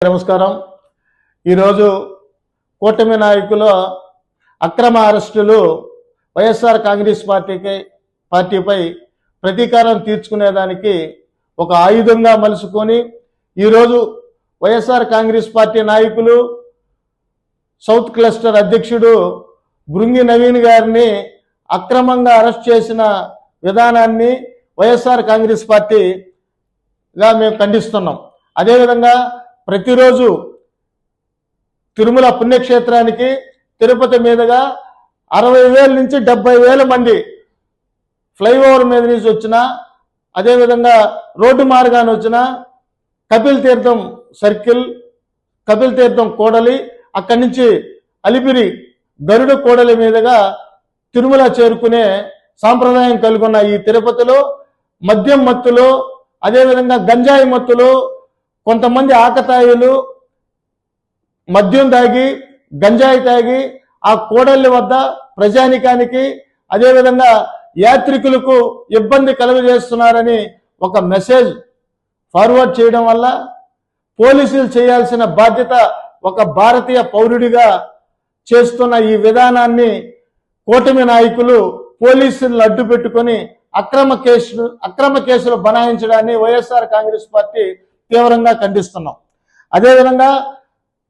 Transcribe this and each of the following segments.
నమస్కారం. ఈరోజు కూటమి నాయకులు అక్రమ అరెస్టులు వైఎస్ఆర్ కాంగ్రెస్ పార్టీకి పార్టీపై ప్రతీకారం తీర్చుకునేదానికి ఒక ఆయుధంగా మలుసుకొని ఈరోజు వైఎస్ఆర్ కాంగ్రెస్ పార్టీ నాయకులు సౌత్ క్లస్టర్ అధ్యక్షుడు బృంగి నవీన్ గారిని అక్రమంగా అరెస్ట్ చేసిన విధానాన్ని వైఎస్ఆర్ కాంగ్రెస్ పార్టీగా మేము ఖండిస్తున్నాం. అదేవిధంగా ప్రతిరోజు తిరుమల పుణ్యక్షేత్రానికి తిరుపతి మీదుగా అరవై వేల నుంచి డెబ్బై వేల మంది ఫ్లైఓవర్ మీద నుంచి వచ్చిన అదేవిధంగా రోడ్డు మార్గాన్ని వచ్చిన కపిల్ తీర్థం సర్కిల్ కపిల్ తీర్థం కోడలి అక్కడి నుంచి అలిపిరి గరుడ కోడలి మీదుగా తిరుమల చేరుకునే సాంప్రదాయం కలిగి ఉన్న ఈ తిరుపతిలో మద్యం మత్తులో అదేవిధంగా గంజాయి మత్తులో కొంతమంది ఆకతాయిలు మద్యం తాగి గంజాయి తాగి ఆ కోడళ్ళ వద్ద ప్రజానికానికి అదేవిధంగా యాత్రికులకు ఇబ్బంది కలుగజేస్తున్నారని ఒక మెసేజ్ ఫార్వర్డ్ చేయడం వల్ల పోలీసులు చేయాల్సిన బాధ్యత ఒక భారతీయ పౌరుడిగా చేస్తున్న ఈ విధానాన్ని కూటమి నాయకులు పోలీసులను అడ్డు పెట్టుకొని అక్రమ కేసులు అక్రమ కేసులు బనాయించడాన్ని వైఎస్ఆర్ కాంగ్రెస్ పార్టీ తీవ్రంగా ఖండిస్తున్నాం. అదేవిధంగా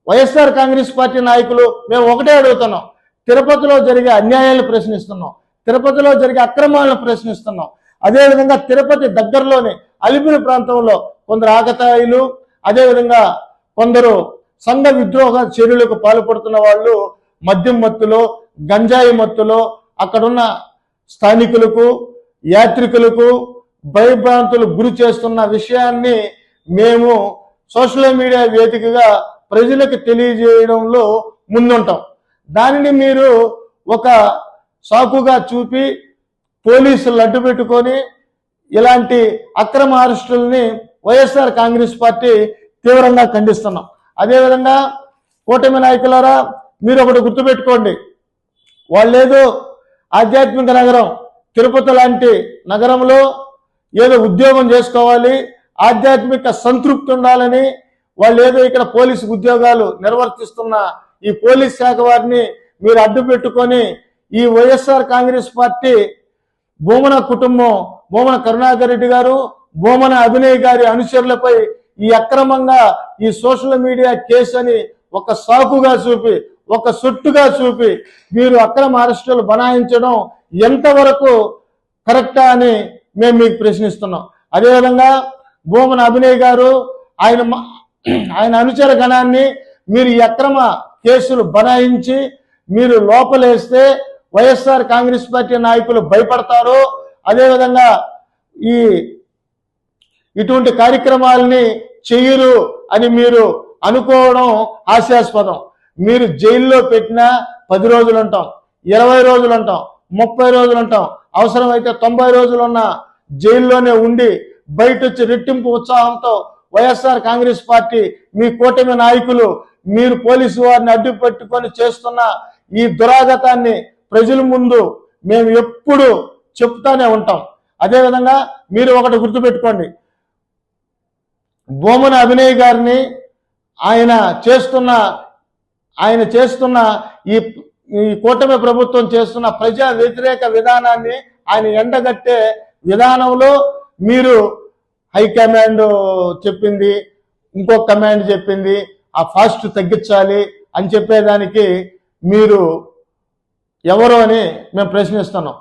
వైఎస్ఆర్ కాంగ్రెస్ పార్టీ నాయకులు మేము ఒకటే అడుగుతున్నాం. తిరుపతిలో జరిగే అన్యాయాలను ప్రశ్నిస్తున్నాం. తిరుపతిలో జరిగే అక్రమాలను ప్రశ్నిస్తున్నాం. అదేవిధంగా తిరుపతి దగ్గరలోని అలిపిరి ప్రాంతంలో కొందరు ఆగతాయిలు అదేవిధంగా కొందరు సంఘ విద్రోహ చర్యలకు పాల్పడుతున్న వాళ్ళు మద్యం మత్తులో గంజాయి మత్తులో అక్కడున్న స్థానికులకు యాత్రికులకు భయభ్రాంతులు గురి చేస్తున్న విషయాన్ని మేము సోషల్ మీడియా వేదికగా ప్రజలకు తెలియజేయడంలో ముందుంటాం. దానిని మీరు ఒక సాకుగా చూపి పోలీసులు అడ్డు పెట్టుకొని ఇలాంటి అక్రమ అరెస్టుల్ని వైఎస్ఆర్ కాంగ్రెస్ పార్టీ తీవ్రంగా ఖండిస్తున్నాం. అదేవిధంగా కూటమి నాయకులారా మీరు ఒకటి గుర్తుపెట్టుకోండి. వాళ్ళేదో ఆధ్యాత్మిక నగరం తిరుపతి లాంటి నగరంలో ఏదో ఉద్యోగం చేసుకోవాలి ఆధ్యాత్మిక సంతృప్తి ఉండాలని వాళ్ళు ఏదో ఇక్కడ పోలీసు ఉద్యోగాలు నిర్వర్తిస్తున్న ఈ పోలీస్ శాఖ వారిని మీరు అడ్డు పెట్టుకొని ఈ వైఎస్ఆర్ కాంగ్రెస్ పార్టీ భూమన కుటుంబం భూమన కరుణాకర్ రెడ్డి గారు భూమన అభినయ్ గారి అనుచరులపై ఈ అక్రమంగా ఈ సోషల్ మీడియా కేసు అని ఒక సాకుగా చూపి ఒక సొట్టుగా చూపి మీరు అక్రమ అరెస్టులు బనాయించడం ఎంతవరకు కరెక్టా అని మేము మీకు ప్రశ్నిస్తున్నాం. అదేవిధంగా భూమన అభినయ్ గారు ఆయన ఆయన అనుచర గణాన్ని మీరు ఈ అక్రమ కేసులు బనాయించి మీరు లోపలేస్తే వైఎస్ఆర్ కాంగ్రెస్ పార్టీ నాయకులు భయపడతారు. అదేవిధంగా ఈ ఇటువంటి కార్యక్రమాలని చెయ్యరు అని మీరు అనుకోవడం హాస్యాస్పదం. మీరు జైల్లో పెట్టినా పది రోజులు ఉంటాం ఇరవై రోజులు ఉంటాం ముప్పై రోజులు ఉంటాం అవసరమైతే తొంభై రోజులు ఉన్న జైల్లోనే ఉండి బయట వచ్చి రెట్టింపు ఉత్సాహంతో వైఎస్ఆర్ కాంగ్రెస్ పార్టీ మీ కూటమి నాయకులు మీరు పోలీసు వారిని అడ్డు పెట్టుకొని చేస్తున్న ఈ దురాగతాన్ని ప్రజల ముందు మేము ఎప్పుడు చెప్తానే ఉంటాం. అదేవిధంగా మీరు ఒకటి గుర్తుపెట్టుకోండి. బొమ్మన అభినయ్ గారిని ఆయన చేస్తున్న ఆయన చేస్తున్న ఈ ఈ కూటమి ప్రభుత్వం చేస్తున్న ప్రజా వ్యతిరేక విధానాన్ని ఆయన ఎండగట్టే విధానంలో మీరు హైకమాండ్ చెప్పింది ఇంకో కమాండ్ చెప్పింది ఆ ఫాస్ట్ తగ్గించాలి అని చెప్పేదానికి మీరు ఎవరు అని మేము ప్రశ్నిస్తున్నాం.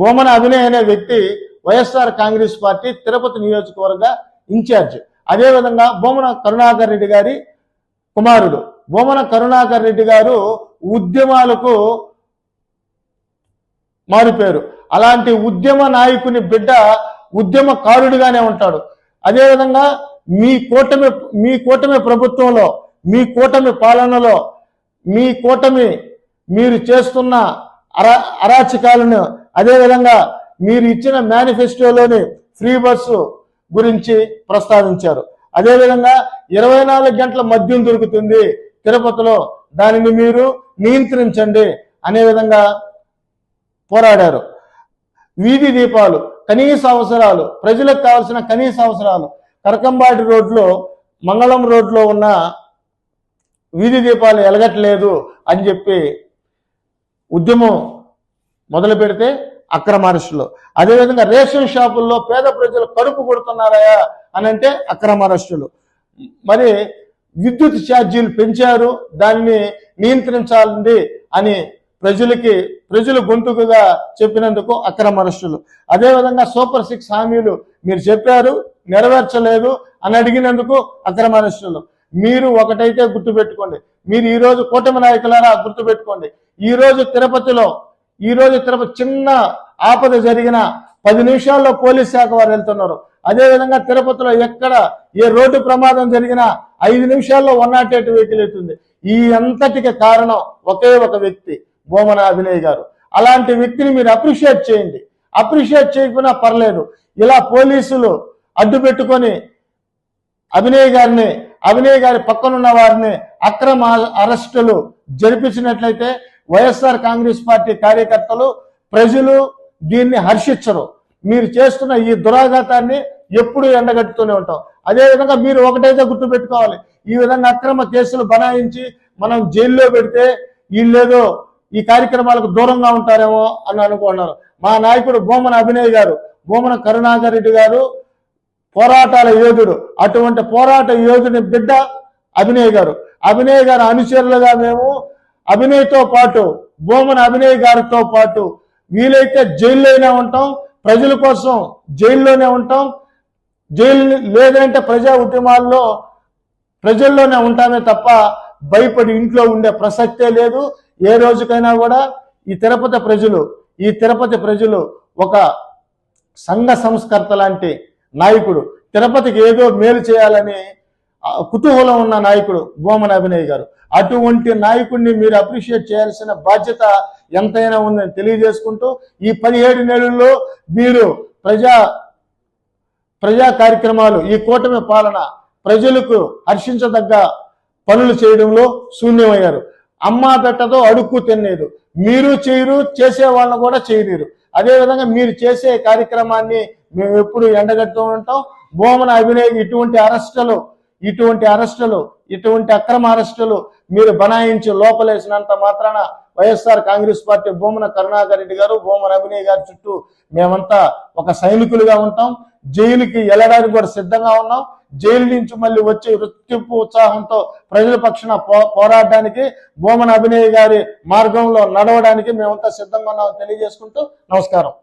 బోమన అభినయ్ అనే వ్యక్తి వైఎస్ఆర్ కాంగ్రెస్ పార్టీ తిరుపతి నియోజకవర్గ ఇన్ఛార్జ్. అదేవిధంగా బోమన కరుణాకర్ రెడ్డి గారి కుమారుడు. బోమన కరుణాకర్ రెడ్డి గారు ఉద్యమాలకు మారిపోయారు. అలాంటి ఉద్యమ నాయకుని బిడ్డ ఉద్యమకారుడిగానే ఉంటాడు. అదేవిధంగా మీ కూటమి మీ కూటమి ప్రభుత్వంలో మీ కూటమి పాలనలో మీ కూటమి మీరు చేస్తున్న అరా అరాచకాలను అదేవిధంగా మీరు ఇచ్చిన మేనిఫెస్టోలోని ఫ్రీ బస్సు గురించి ప్రస్తావించారు. అదేవిధంగా ఇరవై నాలుగు గంటల మద్యం దొరుకుతుంది తిరుపతిలో దానిని మీరు నియంత్రించండి అనే విధంగా పోరాడారు. వీధి దీపాలు కనీస అవసరాలు ప్రజలకు కావాల్సిన కనీస అవసరాలు. కరకంబాటి రోడ్లో మంగళం రోడ్లో ఉన్న వీధి దీపాలు ఎలగట్లేదు అని చెప్పి ఉద్యమం మొదలు పెడితే అక్రమ అరెస్టులు. అదేవిధంగా రేషన్ షాపుల్లో పేద ప్రజలు కడుపు కొడుతున్నారా అని అంటే అక్రమ అరెస్టులు. మరి విద్యుత్ ఛార్జీలు పెంచారు దాన్ని నియంత్రించాలి అని ప్రజలకి ప్రజలు గొంతుకుగా చెప్పినందుకు అక్రమ అరెస్టులు అదేవిధంగా సూపర్ సిక్స్ హామీలు మీరు చెప్పారు నెరవేర్చలేదు అని అడిగినందుకు అక్రమ అరెస్టులు మీరు ఒకటైతే గుర్తుపెట్టుకోండి. మీరు ఈరోజు కూటమి నాయకులారా గుర్తుపెట్టుకోండి. ఈ రోజు తిరుపతిలో ఈ రోజు తిరుపతి చిన్న ఆపద జరిగిన పది నిమిషాల్లో పోలీస్ శాఖ వారు వెళ్తున్నారు. అదేవిధంగా తిరుపతిలో ఎక్కడ ఏ రోడ్డు ప్రమాదం జరిగినా ఐదు నిమిషాల్లో వన్ నాట్ ఎయిట్ వెహికల్ అవుతుంది ఈ అంతటికి కారణం ఒకే ఒక వ్యక్తి. బోమన అభినయ్ గారు. అలాంటి వ్యక్తిని మీరు అప్రిషియేట్ చేయండి. అప్రిషియేట్ చేయకపోయినా పర్లేదు. ఇలా పోలీసులు అడ్డు పెట్టుకొని అభినయ్ గారిని అభినయ్ గారి పక్కనున్న వారిని అక్రమ అరెస్టులు జరిపించినట్లయితే వైఎస్ఆర్ కాంగ్రెస్ పార్టీ కార్యకర్తలు ప్రజలు దీన్ని హర్షించరు. మీరు చేస్తున్న ఈ దురాఘాతాన్ని ఎప్పుడు ఎండగట్టుతూనే ఉంటాం. అదేవిధంగా మీరు ఒకటైతే గుర్తుపెట్టుకోవాలి. ఈ విధంగా అక్రమ కేసులు బనాయించి మనం జైల్లో పెడితే వీళ్ళేదో ఈ కార్యక్రమాలకు దూరంగా ఉంటారేమో అని అనుకున్నారు. మా నాయకుడు బొమ్మన అభినయ్ గారు బొమ్మన కరుణాకర్ రెడ్డి గారు పోరాటాల యోధుడు అటువంటి పోరాట యోధుని బిడ్డ అభినయ్ గారు. అభినయ్ గారు అనుచరులుగా మేము అభినయ్తో పాటు భూమన అభినయ్ గారితో పాటు వీలైతే జైల్లోనే ఉంటాం ప్రజల కోసం జైల్లోనే ఉంటాం జైలు లేదంటే ప్రజా ఉద్యమాల్లో ప్రజల్లోనే ఉంటామే తప్ప భయపడి ఇంట్లో ఉండే ప్రసక్తే లేదు. ఏ రోజుకైనా కూడా ఈ తిరుపతి ప్రజలు ఈ తిరుపతి ప్రజలు ఒక సంఘ సంస్కర్త లాంటి నాయకుడు. తిరుపతికి ఏదో మేలు చేయాలని కుతూహలం ఉన్న నాయకుడు భూమన్ అభినయ్ గారు. అటువంటి నాయకుడిని మీరు అప్రిషియేట్ చేయాల్సిన బాధ్యత ఎంతైనా ఉందని తెలియజేసుకుంటూ ఈ పదిహేడు నెలల్లో మీరు ప్రజా ప్రజా కార్యక్రమాలు ఈ కూటమి పాలన ప్రజలకు హర్షించదగ్గ పనులు చేయడంలో శూన్యమయ్యారు. అమ్మా పెట్టతో అడుక్కు తినేదు మీరు చేయరు చేసే వాళ్ళని కూడా చేయలేరు అదేవిధంగా మీరు చేసే కార్యక్రమాన్ని మేము ఎప్పుడు ఎండగడుతూ ఉంటాం. భూమన అభినయ్ ఇటువంటి అరెస్టులు ఇటువంటి అరెస్టులు ఇటువంటి అక్రమ అరెస్టులు మీరు బనాయించి లోపలేసినంత మాత్రాన YSR Congress party Bhumana Karunakar Reddy గారు భూమన అభినయ్ గారి చుట్టూ మేమంతా ఒక సైనికులుగా ఉంటాం. జైలుకి వెళ్ళడానికి కూడా సిద్ధంగా ఉన్నాం. జైలు నుంచి మళ్ళీ వచ్చి వృత్తింపు ఉత్సాహంతో ప్రజల పక్షాన పో పోరాడడానికి భూమన అభినయ్ గారి మార్గంలో నడవడానికి మేమంతా సిద్ధంగా ఉన్నామని తెలియజేసుకుంటూ నమస్కారం.